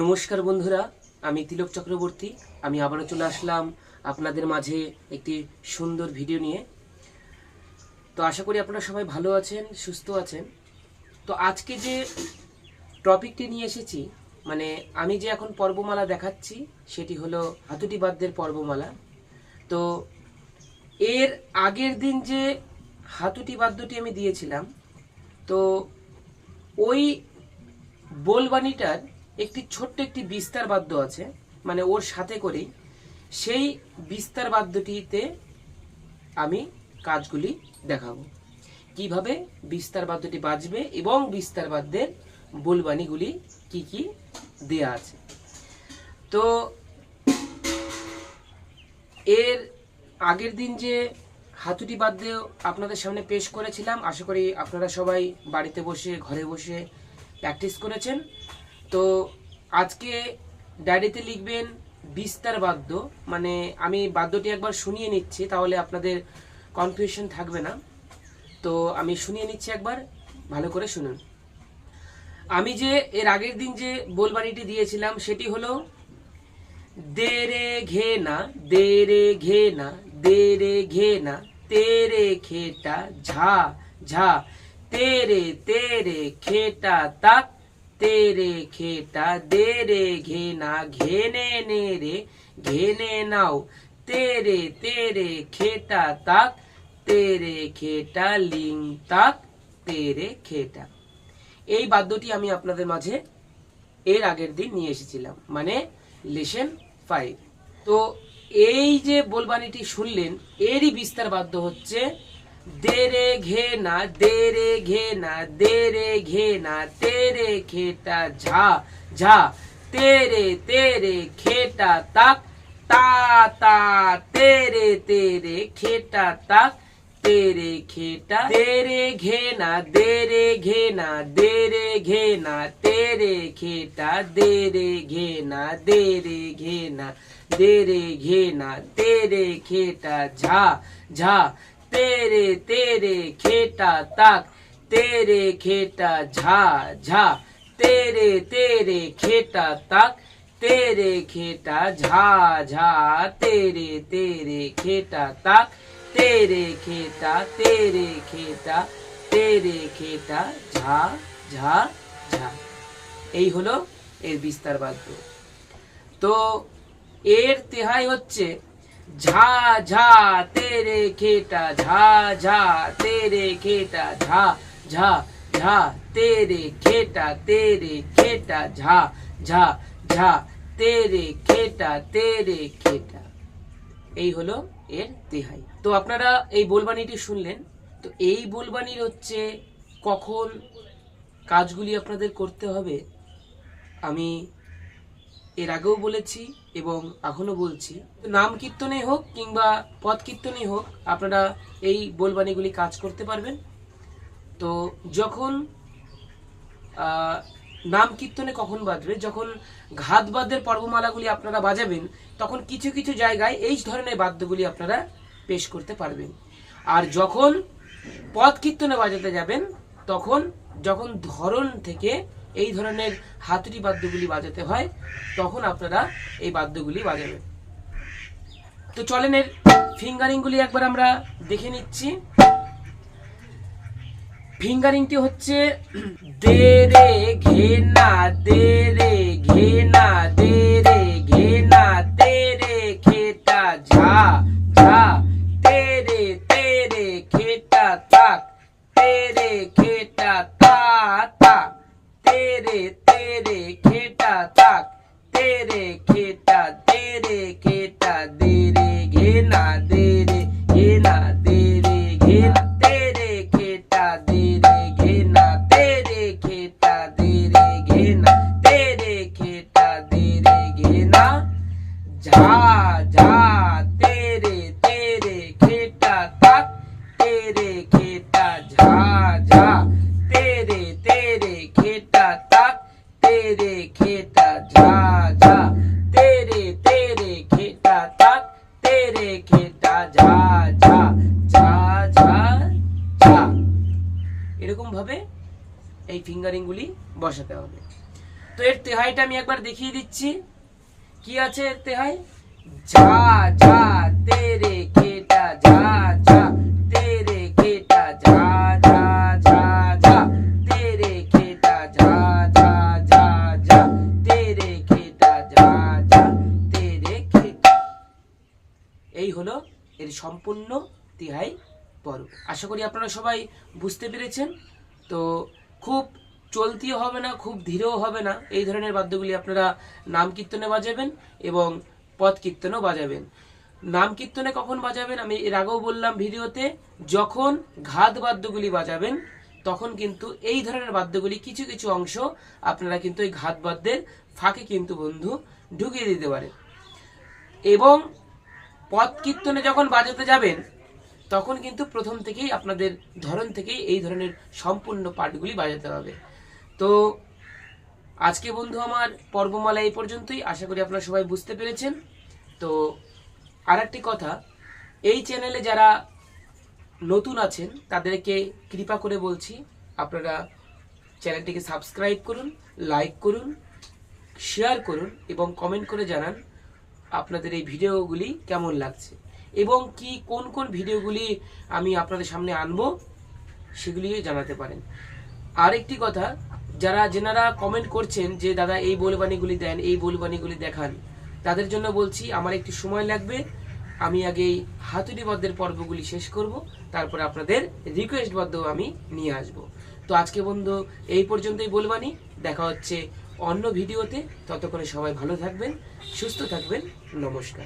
নমস্কার বন্ধুরা, আমি তিলক চক্রবর্তী। আমি আবারও চলে আসলাম আপনাদের মাঝে একটি সুন্দর ভিডিও নিয়ে। তো আশা করি আপনারা সবাই ভালো আছেন, সুস্থ আছেন। তো আজকে যে টপিকটি নিয়ে এসেছি মানে আমি যে এখন পর্বমালা দেখাচ্ছি, সেটি হলো হাতুটি বাদ্যের পর্বমালা। তো এর আগের দিন যে হাতুটি বাদ্যটি আমি দিয়েছিলাম, তো ওই বোলবাণীটার একটি ছোট্ট একটি বিস্তার বাদ্য আছে মানে ওর সাথে করেই। সেই বিস্তার বাদ্যটিতে আমি কাজগুলি দেখাবো। কীভাবে বিস্তার বাদ্যটি বাজবে এবং বিস্তার বাদ্যের বোলবাণীগুলি কি কি দেয়া আছে। তো, এর আগের দিন যে হাতুটি বাদ্য আপনাদের সামনে পেশ করেছিলাম, আশা করি আপনারা সবাই বাড়িতে বসে, ঘরে বসে প্র্যাকটিস করেছেন। তো আজকে ডায়েরিতে লিখবেন বিস্তার বাদ্য। মানে আমি বাদ্যটি একবার শুনিয়ে নিচ্ছি, তাহলে আপনাদের কনফিউশন থাকবে না। তো আমি শুনিয়ে নিচ্ছি একবার, ভালো করে শুনুন। আমি যে এর আগের দিন যে বোলবাড়িটি দিয়েছিলাম, সেটি হলো, দে রে ঘে না দে রে ঘে না দে রে ঘে না তেরে খেটা ঝা ঝা তেরে তেরে খেটা তাক তেরে খেটা দে রে ঘে না ঘেনে নে রে ঘেনে নাও তেরে তেরে খেটা তাক তেরে খেটা লিং তাক তেরে খেটা এই বাদ্যটি আমি আপনাদের মাঝে এর আগের দিন নিয়ে এসেছিলাম মানে লেসন ফাইভ। তো এই যে বোলবাণীটি শুনলেন, এরই বিস্তার বাদ্য হচ্ছে দে রে ঘে না দে রে ঘে না দে রে ঘে না তেরে খেটা ঝা ঝা তেরে তেরে খেটা তাক তা তা তেরে তেরে খেটা তাক তেরে খেটা তেরে ঘে না দে রে ঘে না দে রে ঘে না তেরে তেরে তেরে, খেটা, তাক। তেরে, খেটা, ঝা ঝা। তেরে তেরে, খেটা, তাক। তেরে, খেটা, ঝা ঝা। তেরে তেরে, খেটা, তাক। তেরে, খেটা তেরে খেটা। তেরে, খেটা, ঝা ঝা ঝা। এই হলো এর বিস্তার বাদ্য তো এর তেহাই হচ্ছে ঝা ঝা, তেরে খেটা, ঝা ঝা, তেরে খেটা, ঝা ঝা ঝা, তেরে খেটা তেরে খেটা, ঝা ঝা ঝা, তেরে খেটা তেরে খেটা। এই হলো এর তেহাই। তো আপনারা এই বোলবাণীটি শুনলেন। তো এই বোলবাণীর হচ্ছে কখন কাজগুলি আপনাদের করতে হবে, আমি এর আগেও বলেছি এবং এখনও বলছি। নাম কীর্তনে হোক কিংবা পদ কীর্তনে হোক, আপনারা এই বোলবাণীগুলি কাজ করতে পারবেন। তো যখন নাম কীর্তনে কখন বাজবে, যখন ঘাত বাদ্যের পর্বমালাগুলি আপনারা বাজাবেন, তখন কিছু কিছু জায়গায় এই ধরনের বাদ্যগুলি আপনারা পেশ করতে পারবেন। আর যখন পদ কীর্তনে বাজাতে যাবেন, তখন যখন ধরন থেকে এই ধরনের হাতুড়ি বাদ্যগুলি বাজাতে হয়, তখন আপনারা এই বাদ্যগুলি বাজাবেন। তো চলেন এর ফিঙ্গারিংগুলি একবার আমরা দেখে নিচ্ছি। ফিঙ্গারিংটি হচ্ছে, দে রে ঘে না, দে রে ঘে না, দে তে রে খেটা দে রে খেটা দে রে ঘে না এরকম ভাবে এই ফিঙ্গারিং গুলি বসাতে হবে। তো এর তেহাইটা আমি একবার দেখিয়ে দিচ্ছি। কি আছে এর তেহাই? যা যা তেরে কেটা যা যা তেরে কেটা যা যা যা যা তেরে কেটা যা যা যা যা তেরে কেটা যা যা তেরে কেটা এই হলো এর সম্পূর্ণ তিহাই পর্ব আশা করি আপনারা সবাই বুঝতে পেরেছেন। তো খুব চলতিও হবে না, খুব ধীরেও হবে না। এই ধরনের বাদ্যগুলি আপনারা নাম কীর্তনে বাজাবেন এবং পদ কীর্তনও বাজাবেন। নাম কীর্তনে কখন বাজাবেন? আমি এর আগেও বললাম ভিডিওতে, যখন ঘাত বাদ্যগুলি বাজাবেন, তখন কিন্তু এই ধরনের বাদ্যগুলি কিছু কিছু অংশ আপনারা কিন্তু এই ঘাত বাদ্যের ফাঁকে কিন্তু বন্ধু ঢুকিয়ে দিতে পারেন। এবং পদ কীর্তনে যখন বাজাতে যাবেন তখন কিন্তু প্রথম থেকেই আপনাদের ধরন থেকেই এই ধরনের সম্পূর্ণ পাঠগুলি বাজাতে হবে। তো আজকে বন্ধু আমার পর্বমালা এই পর্যন্তই। আশা করি আপনারা সবাই বুঝতে পেরেছেন। তো আর কথা, এই চ্যানেলে যারা নতুন আছেন, তাদেরকে কৃপা করে বলছি, আপনারা চ্যানেলটিকে সাবস্ক্রাইব করুন, লাইক করুন, শেয়ার করুন এবং কমেন্ট করে জানান আপনাদের এই ভিডিওগুলি কেমন লাগছে। এবং কি, কোন কোন ভিডিওগুলি আমি আপনাদের সামনে আনব, সেগুলি জানাতে পারেন। আরেকটি কথা, যারা, যেনারা কমেন্ট করছেন যে, দাদা, এই বলবাণীগুলি দেন, এই বলবাণীগুলি দেখান। তাদের জন্য বলছি, আমার একটু সময় লাগবে। আমি আগে এই হাতুড়ি বদ্ধের পর্বগুলি শেষ করব। তারপর আপনাদের রিকোয়েস্টবদ্ধ আমি নিয়ে আসব। তো আজকে বন্ধু, এই পর্যন্তই বলবানি দেখা হচ্ছে অন্য ভিডিওতে। ততক্ষণে সবাই ভালো থাকবেন, সুস্থ থাকবেন। নমস্কার।